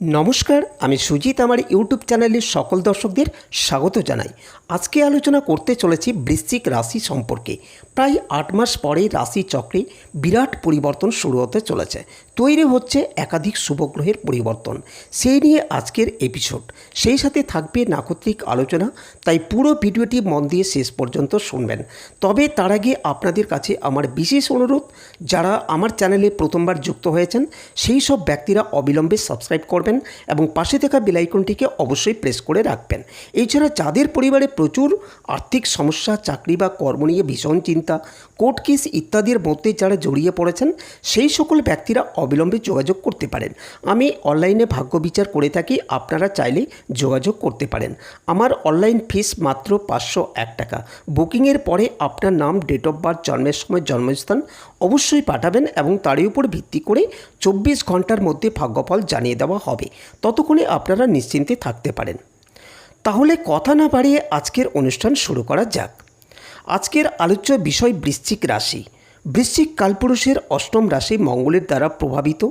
নমস্কার, আমি সুজিত, আমার ইউটিউব চ্যানেলের সকল দর্শকদের স্বাগত জানাই। আজকে আলোচনা করতে চলেছি বৃশ্চিক রাশি সম্পর্কে। প্রায় আট মাস পরে রাশি চক্রে বিরাট পরিবর্তন শুরু হতে চলেছে। তৈরি হচ্ছে একাধিক শুভগ্রহের পরিবর্তন। সেই নিয়ে আজকের এপিসোড সেই সাথে থাকবে নাক্ষত্রিক আলোচনা, তাই পুরো ভিডিওটি মন দিয়ে শেষ পর্যন্ত শুনবেন। তবে তার আগে আপনাদের কাছে আমার বিশেষ অনুরোধ, যারা আমার চ্যানেলে প্রথমবার যুক্ত হয়েছেন, সেই সব ব্যক্তিরা অবিলম্বে সাবস্ক্রাইব করবেন এবং পাশে থাকা বেলাইকনটিকে অবশ্যই প্রেস করে রাখবেন। এছাড়া যাদের পরিবারে প্রচুর আর্থিক সমস্যা, চাকরি বা কর্ম নিয়ে ভীষণ চিন্তা কোর্ট কেস ইত্যাদির মধ্যে যারা জড়িয়ে পড়েছেন, সেই সকল ব্যক্তিরা অবিলম্বে যোগাযোগ করতে পারেন। আমি অনলাইনে ভাগ্য বিচার করে থাকি, আপনারা চাইলে যোগাযোগ করতে পারেন। আমার অনলাইন ফিস মাত্র পাঁচশো এক টাকা। বুকিংয়ের পরে আপনার নাম ডেট অফ বার্থ জন্মের সময়, জন্মস্থান অবশ্যই পাঠাবেন এবং তারই উপর ভিত্তি করে চব্বিশ ঘণ্টার মধ্যে ভাগ্যফল জানিয়ে দেওয়া হবে। ততক্ষণে আপনারা নিশ্চিন্তে থাকতে পারেন। তাহলে কথা না বাড়িয়ে আজকের অনুষ্ঠান শুরু করা যাক। আজকের আলোচ্য বিষয় বৃশ্চিক রাশি। বৃশ্চিক কালপুরুষের অষ্টম রাশি মঙ্গলের দ্বারা প্রভাবিত।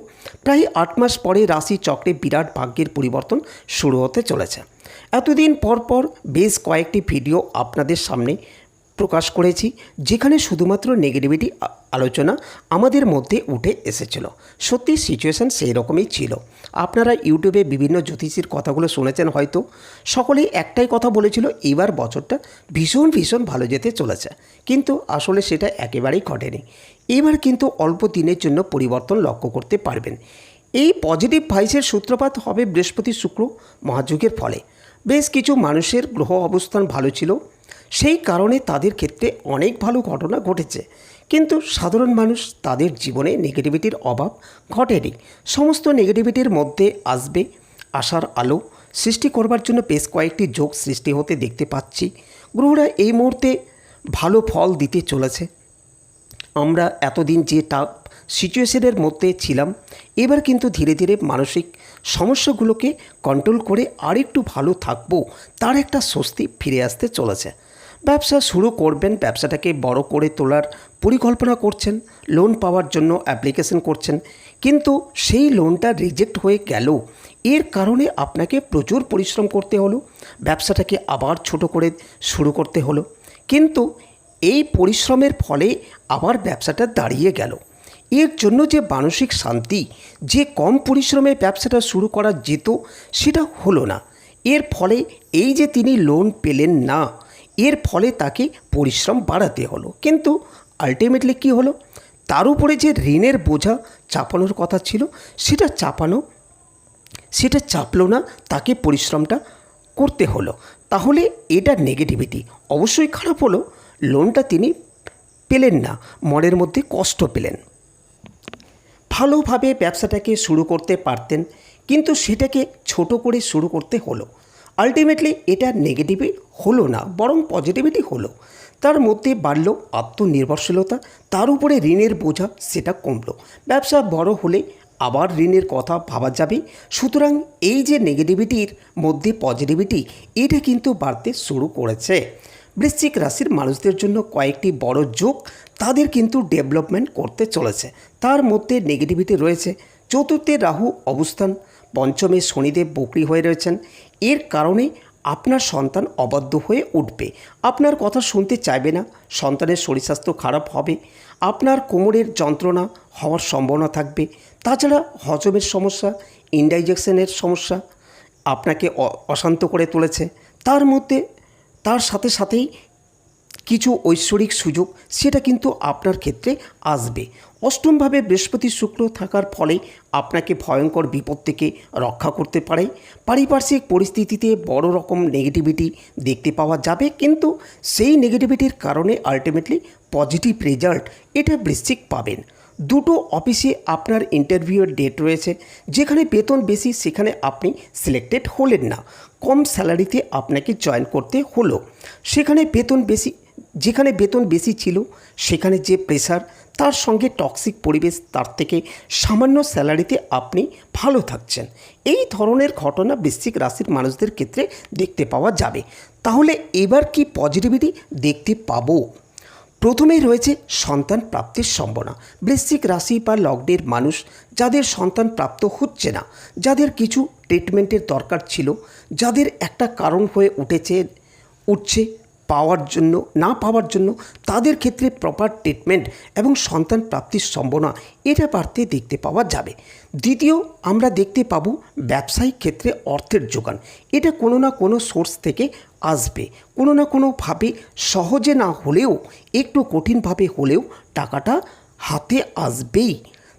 প্রায় আট মাস পরে রাশি চক্রে বিরাট ভাগ্যের পরিবর্তন শুরু হতে চলেছে। এতদিন পর পর বেশ কয়েকটি ভিডিও আপনাদের সামনে প্রকাশ করেছি, যেখানে শুধুমাত্র নেগেটিভিটি আলোচনা আমাদের মধ্যে উঠে এসেছিল। সত্যি সিচুয়েশান সেই রকমই ছিল। আপনারা ইউটিউবে বিভিন্ন জ্যোতিষীর কথাগুলো শুনেছেন হয়তো। সকলেই একটাই কথা বলেছিল, এবার বছরটা ভীষণ ভীষণ ভালো যেতে চলেছে। কিন্তু আসলে সেটা একেবারেই ঘটেনি। এবার কিন্তু অল্প দিনের জন্য পরিবর্তন লক্ষ্য করতে পারবেন। এই পজিটিভ ভাইসের সূত্রপাত হবে বৃহস্পতি শুক্র মহাযুগের ফলে। বেশ কিছু মানুষের গ্রহ অবস্থান ভালো ছিল। সেই কারণে তাদের ক্ষেত্রে অনেক ভালো ঘটনা ঘটেছে। কিন্তু সাধারণ মানুষ তাদের জীবনে নেগেটিভিটির অভাব ঘটেনি। সমস্ত নেগেটিভিটির মধ্যে আসবে আশার আলো সৃষ্টি করবার জন্য বেশ কয়েকটি যোগ সৃষ্টি হতে দেখতে পাচ্ছি। গ্রহরা এই মুহূর্তে ভালো ফল দিতে চলেছে। আমরা এতদিন যে টাফ সিচুয়েশনের মধ্যে ছিলাম, এবার কিন্তু ধীরে ধীরে মানসিক সমস্যাগুলোকে কন্ট্রোল করে আরেকটু ভালো থাকব, তার একটা স্বস্তি ফিরে আসতে চলেছে। ব্যবসা শুরু করবেন, ব্যবসাটাকে বড় করে তোলার পরিকল্পনা করছেন লোন পাওয়ার জন্য অ্যাপ্লিকেশন করছেন, কিন্তু সেই লোনটা রিজেক্ট হয়ে গেল। এর কারণে আপনাকে প্রচুর পরিশ্রম করতে হলো, ব্যবসাটাকে আবার ছোট করে শুরু করতে হলো। কিন্তু এই পরিশ্রমের ফলে আবার ব্যবসাটা দাঁড়িয়ে গেল। এর জন্য যে মানসিক শান্তি, যে কম পরিশ্রমে ব্যবসাটা শুরু করা যেত, সেটা হলো না। এর ফলে এই যে তিনি লোন পেলেন না এর ফলে তাকে পরিশ্রম বাড়াতে হলো। কিন্তু আলটিমেটলি কী হলো? তার উপরে যে ঋণের বোঝা চাপানোর কথা ছিল, সেটা চাপানো, সেটা চাপলো না, তাকে পরিশ্রমটা করতে হলো। তাহলে এটা নেগেটিভিটি অবশ্যই খারাপ হলো লোনটা তিনি পেলেন না, মনের মধ্যে কষ্ট পেলেন। ভালোভাবে ব্যবসাটাকে শুরু করতে পারতেন, কিন্তু সেটাকে ছোট করে শুরু করতে হলো। আলটিমেটলি এটা নেগেটিভই হলো না, বরং পজিটিভিটি হলো। তার মধ্যে বাড়ল আত্মনির্ভরশীলতা, তার উপরে ঋণের বোঝা সেটা কমলো। ব্যবসা বড় হলে আবার ঋণের কথা ভাবা যাবে। সুতরাং এই যে নেগেটিভিটির মধ্যে পজিটিভিটি এটা কিন্তু বাড়তে শুরু করেছে। বৃশ্চিক রাশির মানুষদের জন্য কয়েকটি বড় যোগ তাদের কিন্তু ডেভেলপমেন্ট করতে চলেছে। তার মধ্যে নেগেটিভিটি রয়েছে। চতুর্থে রাহু অবস্থান, পঞ্চমে শনিদেব বকরি হয়ে রয়েছেন। এর কারণে আপনার সন্তান অবাধ্য হয়ে উঠবে। আপনার কথা শুনতে চাইবে না, সন্তানের শরীর স্বাস্থ্য খারাপ হবে, আপনার কোমরের যন্ত্রণা হওয়ার সম্ভাবনা থাকবে, তাছাড়া হজমের সমস্যা ইনডাইজেকশনের সমস্যা আপনাকে অশান্ত করে তুলেছে। তার মধ্যে, তার সাথে সাথেই কিছু ঐশ্বরিক সুযোগ সেটা কিন্তু আপনার ক্ষেত্রে আসবে। অষ্টমভাবে বৃহস্পতি শুক্র থাকার ফলে আপনাকে ভয়ঙ্কর বিপদ থেকে রক্ষা করতে পারে। পারিপার্শ্বিক পরিস্থিতিতে বড় রকম নেগেটিভিটি দেখতে পাওয়া যাবে, কিন্তু সেই নেগেটিভিটির কারণে আলটিমেটলি পজিটিভ রেজাল্ট এটা বৃশ্চিক পাবেন। দুটো অফিসে আপনার ইন্টারভিউয়ের ডেট রয়েছে, যেখানে বেতন বেশি সেখানে আপনি সিলেক্টেড হলেন না। কম স্যালারিতে আপনাকে জয়েন করতে হলো। সেখানে বেতন বেশি যেখানে বেতন বেশি ছিল, সেখানে যে প্রেসার তার সঙ্গে টক্সিক পরিবেশ, তার থেকে সামান্য স্যালারিতে আপনি ভালো থাকছেন। এই ধরনের ঘটনা বৃশ্চিক রাশির মানুষদের ক্ষেত্রে দেখতে পাওয়া যাবে। তাহলে এবার কি পজিটিভিটি দেখতে পাবো? প্রথমেই রয়েছে সন্তান প্রাপ্তির সম্ভাবনা। বৃশ্চিক রাশি বা লগ্নের মানুষ যাদের সন্তান প্রাপ্ত হচ্ছে না, যাদের কিছু ট্রিটমেন্টের দরকার ছিল, যাদের একটা কারণ হয়ে উঠেছে, উঠছে পাওয়ার জন্য, না পাওয়ার জন্য তাদের ক্ষেত্রে প্রপার ট্রিটমেন্ট এবং সন্তান প্রাপ্তির সম্ভাবনা, এটা বাড়তে দেখতে পাওয়া যাবে। দ্বিতীয়, আমরা দেখতে পাবো ব্যবসায়িক ক্ষেত্রে অর্থের যোগান। এটা কোনো না কোনো সোর্স থেকে আসবে। কোনো না কোনোভাবে সহজে না হলেও, একটু কঠিনভাবে হলেও টাকাটা হাতে আসবেই।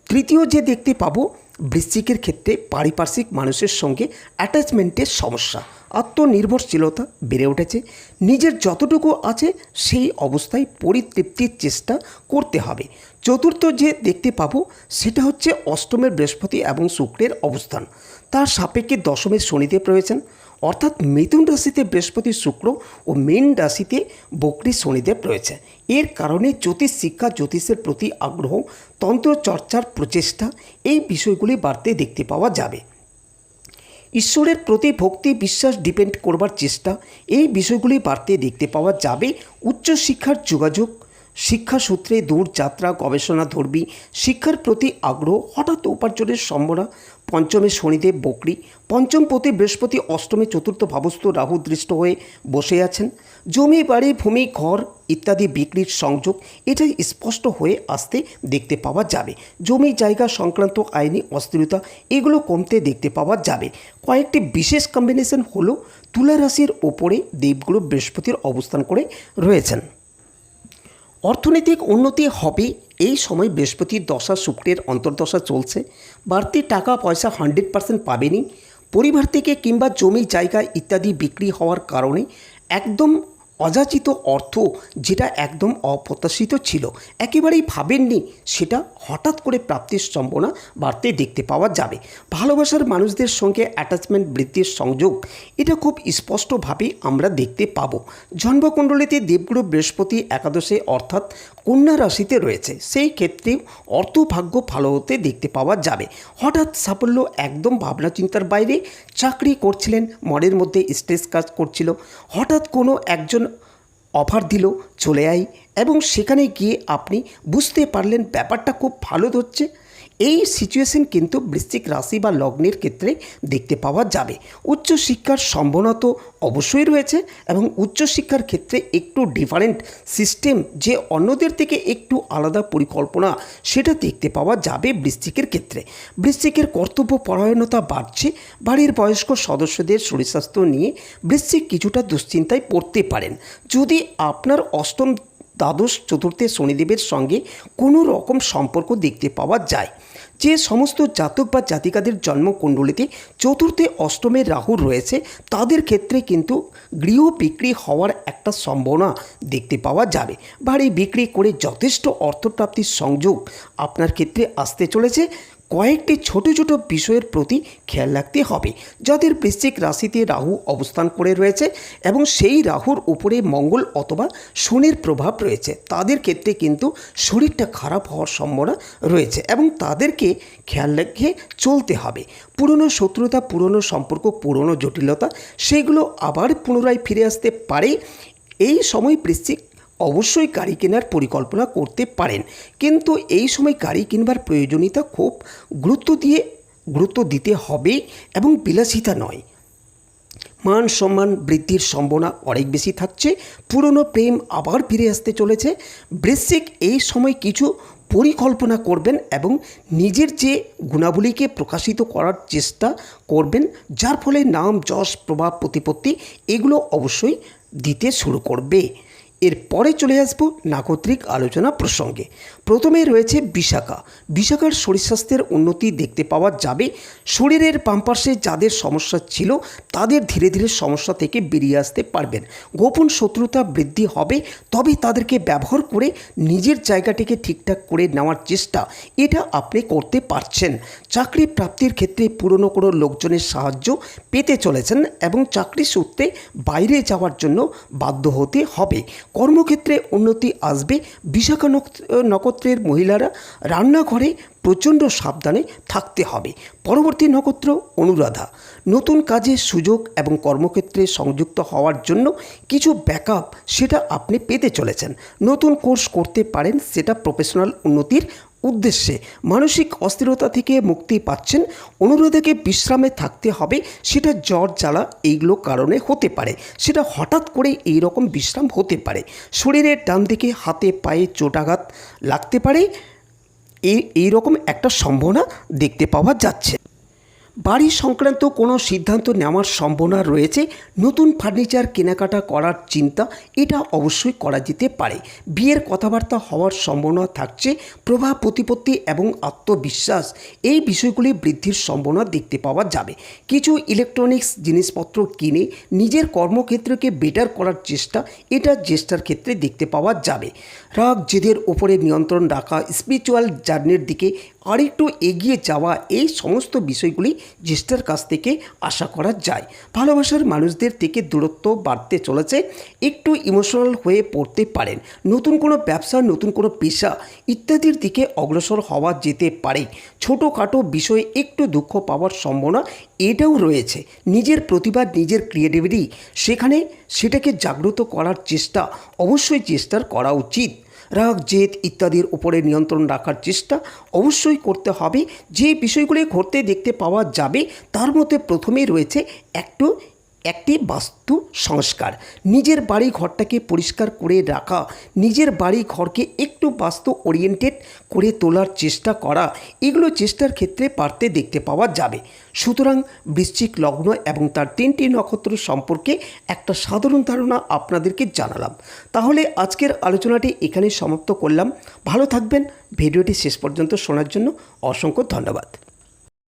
তৃতীয় যে দেখতে পাবো বৃশ্চিকের ক্ষেত্রে পারিপার্শ্বিক মানুষের সঙ্গে অ্যাটাচমেন্টের সমস্যা, আত্মনির্ভরশীলতা বেড়ে উঠেছে। নিজের যতটুকু আছে সেই অবস্থায় পরিতৃপ্তির চেষ্টা করতে হবে। চতুর্থ যে দেখতে পাবো সেটা হচ্ছে অষ্টমের বৃহস্পতি এবং শুক্রের অবস্থান। তার সাপেক্ষে দশমের শনিতে রয়েছেন। অর্থাৎ মিথুন রাশিতে বৃহস্পতি শুক্র ও মীন রাশিতে বকরি শনিদেব রয়েছে। এর কারণে জ্যোতিষ শিক্ষা, জ্যোতিষের প্রতি আগ্রহ, তন্ত্র চর্চার প্রচেষ্টা, এই বিষয়গুলি বাড়তে দেখতে পাওয়া যাবে। ঈশ্বরের প্রতি ভক্তি, বিশ্বাস ডিপেন্ড করবার চেষ্টা, এই বিষয়গুলি বাড়তে দেখতে পাওয়া যাবে। উচ্চশিক্ষার যোগাযোগ শিক্ষাসূত্রে দূর যাত্রা গবেষণা ধর্মী শিক্ষার প্রতি আগ্রহ হঠাৎ উপার্জনের সম্ভাবনা। পঞ্চমে শনিদেব বকরি, পঞ্চম পতি বৃহস্পতি, অষ্টমে চতুর্থ ভাবস্থ রাহু দৃষ্ট হয়ে বসে আছেন। জমি, বাড়ি, ভূমি, ঘর ইত্যাদি বিক্রির সংযোগ এটাই স্পষ্ট হয়ে আসতে দেখতে পাওয়া যাবে। জমি, জায়গা সংক্রান্ত আইনি অস্থিরতা এগুলো কমতে দেখতে পাওয়া যাবে। কয়েকটি বিশেষ কম্বিনেশন হলো তুলা রাশির ওপরে দেবগুরু বৃহস্পতির অবস্থান করে রয়েছেন। অর্থনৈতিক উন্নতি হবে এই সময় বৃহস্পতির দশা শুক্রের অন্তর্দশা চলছে। বাড়তি টাকা পয়সা হান্ড্রেড পার্সেন্ট পাবেনি। পরিবার থেকে কিংবা জমি জায়গা ইত্যাদি বিক্রি হওয়ার কারণে একদম অযাচিত অর্থ যেটা একদম অপ্রত্যাশিত ছিল, একেবারেই ভাবেননি, সেটা হঠাৎ করে প্রাপ্তির সম্ভাবনা বাড়তে দেখতে পাওয়া যাবে। ভালোবাসার মানুষদের সঙ্গে অ্যাটাচমেন্ট বৃদ্ধির সংযোগ, এটা খুব স্পষ্টভাবে আমরা দেখতে পাবো। জন্মকুণ্ডলিতে দেবগুরু বৃহস্পতি একাদশে অর্থাৎ কন্যা রাশিতে রয়েছে, সেই ক্ষেত্রে অর্থভাগ্য ভালো হতে দেখতে পাওয়া যাবে। হঠাৎ সাফল্য একদম ভাবনা চিন্তার বাইরে, চাকরি করছিলেন, মনের মধ্যে স্ট্রেস কাজ করছিল, হঠাৎ কোনো একজন অফার দিল চলে আই এবং সেখানে গিয়ে আপনি বুঝতে পারলেন ব্যাপারটা খুব ভালো হচ্ছে এই সিচুয়েশন কিন্তু বৃশ্চিক রাশি বা লগ্নের ক্ষেত্রে দেখতে পাওয়া যাবে। উচ্চশিক্ষার সম্ভাবনা তো অবশ্যই রয়েছে এবং উচ্চশিক্ষার ক্ষেত্রে একটু ডিফারেন্ট সিস্টেম যে অন্যদের থেকে একটু আলাদা পরিকল্পনা সেটা দেখতে পাওয়া যাবে বৃশ্চিকের ক্ষেত্রে। বৃশ্চিকের কর্তব্য পরায়ণতা বাড়ছে, বাড়ির বয়স্ক সদস্যদের শরীর স্বাস্থ্য নিয়ে বৃশ্চিক কিছুটা দুশ্চিন্তায় পড়তে পারেন। যদি আপনার অষ্টম দ্বাদশ, চতুর্থে শনিদেবের সঙ্গে কোনো রকম সম্পর্ক দেখতে পাওয়া যায়। যে সমস্ত জাতক বা জাতিকাদের জন্মকুণ্ডলিতে চতুর্থে, অষ্টমে রাহু রয়েছে, তাদের ক্ষেত্রে কিন্তু গৃহ বিক্রি হওয়ার একটা সম্ভাবনা দেখতে পাওয়া যাবে। বাড়ি বিক্রি করে যথেষ্ট অর্থপ্রাপ্তির সংযোগ আপনার ক্ষেত্রে আসতে চলেছে। কয়েকটি ছোট ছোট বিষয়ের প্রতি খেয়াল রাখতে হবে। যাদের বৃশ্চিক রাশিতে রাহু অবস্থান করে রয়েছে এবং সেই রাহুর উপরে মঙ্গল অথবা শনির প্রভাব রয়েছে। তাদের ক্ষেত্রে কিন্তু শরীরটা খারাপ হওয়ার সম্ভাবনা রয়েছে এবং তাদেরকে খেয়াল রেখে চলতে হবে। পুরনো শত্রুতা, পুরনো সম্পর্ক, পুরনো জটিলতা, সেগুলো আবার পুনরায় ফিরে আসতে পারে। এই সময় বৃশ্চিক অবশ্যই গাড়ি কেনার পরিকল্পনা করতে পারেন। কিন্তু এই সময় গাড়ি কিনবার প্রয়োজনীয়তা খুব গুরুত্ব দিয়ে, গুরুত্ব দিতে হবে এবং বিলাসিতা নয়। মান সম্মান বৃদ্ধির সম্ভাবনা অনেক বেশি থাকছে। পুরনো প্রেম আবার ফিরে আসতে চলেছে। বৃশ্চিক এই সময় কিছু পরিকল্পনা করবেন এবং নিজের যে গুণাবলীকে প্রকাশিত করার চেষ্টা করবেন, যার ফলে নাম, যশ, প্রভাব, প্রতিপত্তি এগুলো অবশ্যই দিতে শুরু করবে। এরপরে চলে আসব নাগরিক আলোচনা প্রসঙ্গে। প্রথমে রয়েছে বিশাখা। বিশাখার শরীর স্বাস্থ্যের উন্নতি দেখতে পাওয়া যাবে। শরীরের পাম্পার্শ্বে যাদের সমস্যা ছিল, তাদের ধীরে ধীরে সমস্যা থেকে বেরিয়ে আসতে পারবেন। গোপন শত্রুতা বৃদ্ধি হবে, তবে তাদেরকে ব্যবহার করে নিজের জায়গাটিকে ঠিকঠাক করে নেওয়ার চেষ্টা, এটা আপনি করতে পারছেন। চাকরি প্রাপ্তির ক্ষেত্রে পুরনো কোনো লোকজনের সাহায্য পেতে চলেছেন এবং চাকরি সূত্রে বাইরে যাওয়ার জন্য বাধ্য হতে হবে। কর্মক্ষেত্রে উন্নতি আসবে। বিশাখা নক- নক্ষত্রের মহিলারা রান্নাঘরে প্রচণ্ড সাবধানে থাকতে হবে। পরবর্তী নক্ষত্র অনুরাধা। নতুন কাজে সুযোগ এবং কর্মক্ষেত্রে সংযুক্ত হওয়ার জন্য কিছু ব্যাকআপ সেটা আপনি পেতে চলেছেন। নতুন কোর্স করতে পারেন, সেটা প্রফেশনাল উন্নতির উদ্দেশ্যে। মানসিক অস্থিরতা থেকে মুক্তি পাচ্ছেন, অনুরোধকে বিশ্রামে থাকতে হবে, সেটা জ্বর, জ্বালা এইগুলো কারণে হতে পারে। সেটা হঠাৎ করে এই রকম বিশ্রাম হতে পারে। শরীরের ডান দিকে হাতে পায়ে চোটাঘাত লাগতে পারে এই এই রকম একটা সম্ভাবনা দেখতে পাওয়া যাচ্ছে। বাড়ি সংক্রান্ত কোনো সিদ্ধান্ত নেওয়ার সম্ভাবনা রয়েছে, নতুন ফার্নিচার কেনাকাটা করার চিন্তা এটা অবশ্যই করা যেতে পারে। বিয়ের কথাবার্তা হওয়ার সম্ভাবনা থাকছে, প্রভাব, প্রতিপত্তি এবং আত্মবিশ্বাস, এই বিষয়গুলি বৃদ্ধির সম্ভাবনা দেখতে পাওয়া যাবে। কিছু ইলেকট্রনিক্স জিনিসপত্র কিনে নিজের কর্মক্ষেত্রকে বেটার করার চেষ্টা, এটা চেষ্টার ক্ষেত্রে দেখতে পাওয়া যাবে। রাগ, জেদের ওপরে নিয়ন্ত্রণ রাখা স্পিরিচুয়াল জার্নির দিকে আরেকটু এগিয়ে যাওয়া, এই সমস্ত বিষয়গুলি জ্যেষ্ঠার কাছ থেকে আশা করা যায়। ভালোবাসার মানুষদের থেকে দূরত্ব বাড়তে চলেছে, একটু ইমোশনাল হয়ে পড়তে পারেন। নতুন কোনো ব্যবসা, নতুন কোনো পেশা ইত্যাদির দিকে অগ্রসর হওয়া যেতে পারে। ছোটোখাটো বিষয়ে একটু দুঃখ পাওয়ার সম্ভাবনা এটাও রয়েছে। নিজের প্রতিভা, নিজের ক্রিয়েটিভিটি সেখানে সেটাকে জাগ্রত করার চেষ্টা অবশ্যই চেষ্টার করা উচিত। রাগ, জেদ ইত্যাদির উপরে নিয়ন্ত্রণ রাখার চেষ্টা অবশ্যই করতে হবে। যে বিষয়গুলি ঘটতে দেখতে পাওয়া যাবে, তার মধ্যে প্রথমেই রয়েছে একটু একটি বাস্তু সংস্কার। নিজের বাড়ি ঘরটাকে পরিষ্কার করে রাখা, নিজের বাড়ি ঘরকে একটু বাস্তু ওরিয়েন্টেড করে তোলার চেষ্টা করা, এগুলো চেষ্টার ক্ষেত্রে পারতে দেখতে পাওয়া যাবে। সুতরাং বৃশ্চিক লগ্ন এবং তার তিনটি নক্ষত্র সম্পর্কে একটা সাধারণ ধারণা আপনাদেরকে জানালাম। তাহলে আজকের আলোচনাটি এখানে সমাপ্ত করলাম। ভালো থাকবেন। ভিডিওটি শেষ পর্যন্ত শোনার জন্য অসংখ্য ধন্যবাদ।